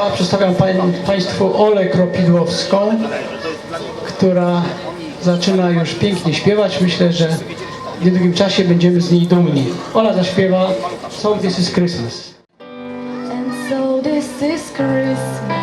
Państwa, przedstawiam pań- Państwu Olę Kropidłowską, która zaczyna już pięknie śpiewać. Myślę, że w niedługim czasie będziemy z niej dumni. Ola zaśpiewa So This Is Christmas. And so this is Christmas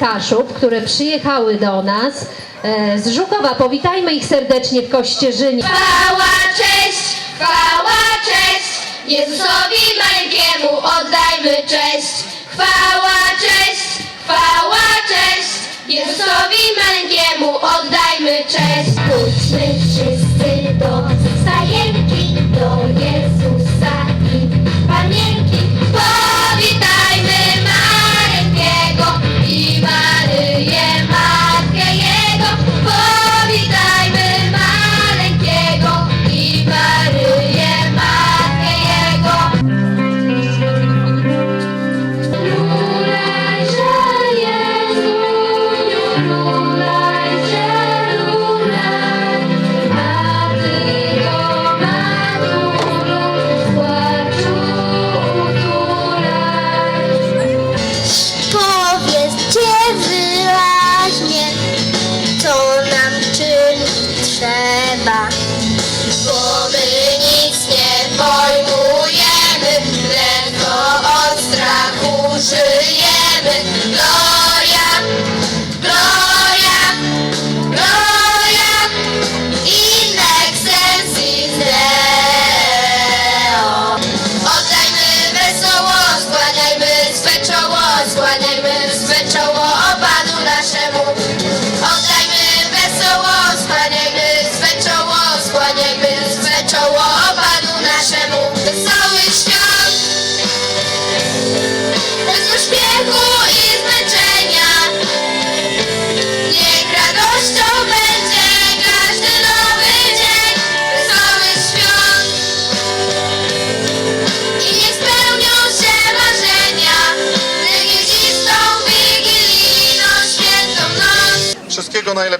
Kaszub, które przyjechały do nas e, z Żukowa. Powitajmy ich serdecznie w Kościerzynie. Chwała, cześć, chwała, cześć, Jezusowi Maleńkiemu oddajmy cześć. Chwała, cześć, chwała, cześć, Jezusowi Maleńkiemu oddajmy cześć. Pójdźmy wszyscy do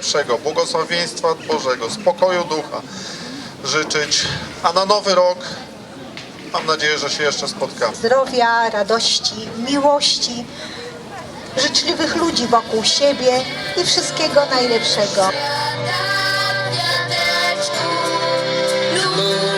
najlepszego, błogosławieństwa Bożego, spokoju ducha życzyć. A na nowy rok mam nadzieję, że się jeszcze spotkamy. Zdrowia, radości, miłości, życzliwych ludzi wokół siebie i wszystkiego najlepszego. Luna,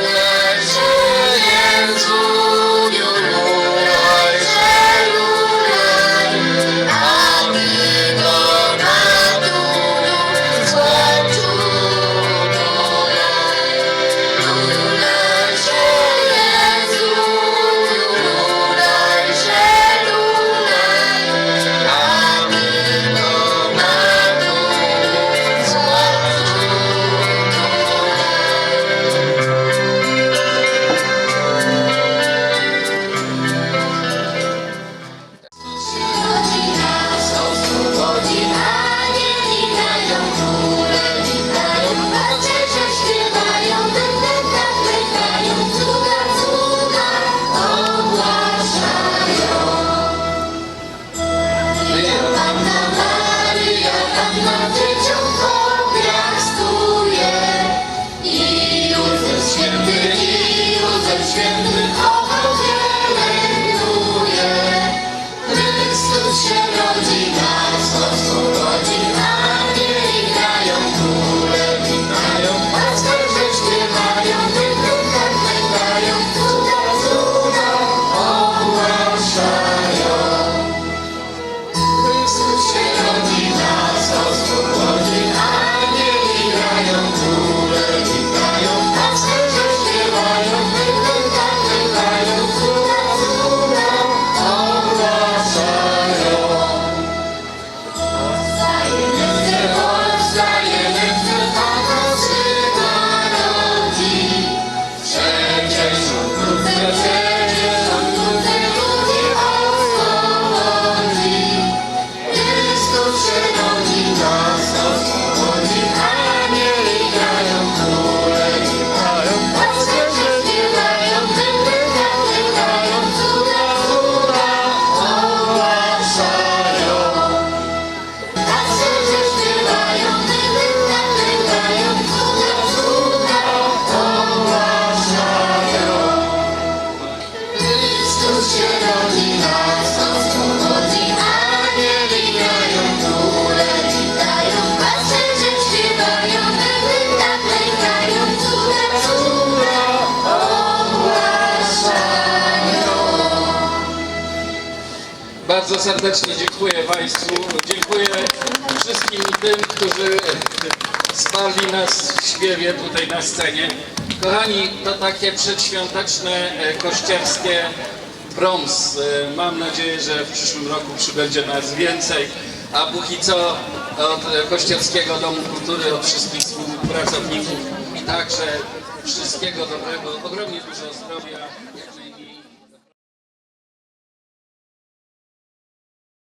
Bardzo serdecznie dziękuję Państwu. Dziękuję wszystkim tym, którzy spali nas w śpiewie tutaj na scenie. Kochani, to takie przedświąteczne e, kościerskie proms. E, Mam nadzieję, że w przyszłym roku przybędzie nas więcej. A póki co od Kościerskiego Domu Kultury, od wszystkich współpracowników i także wszystkiego dobrego, ogromnie dużo zdrowia,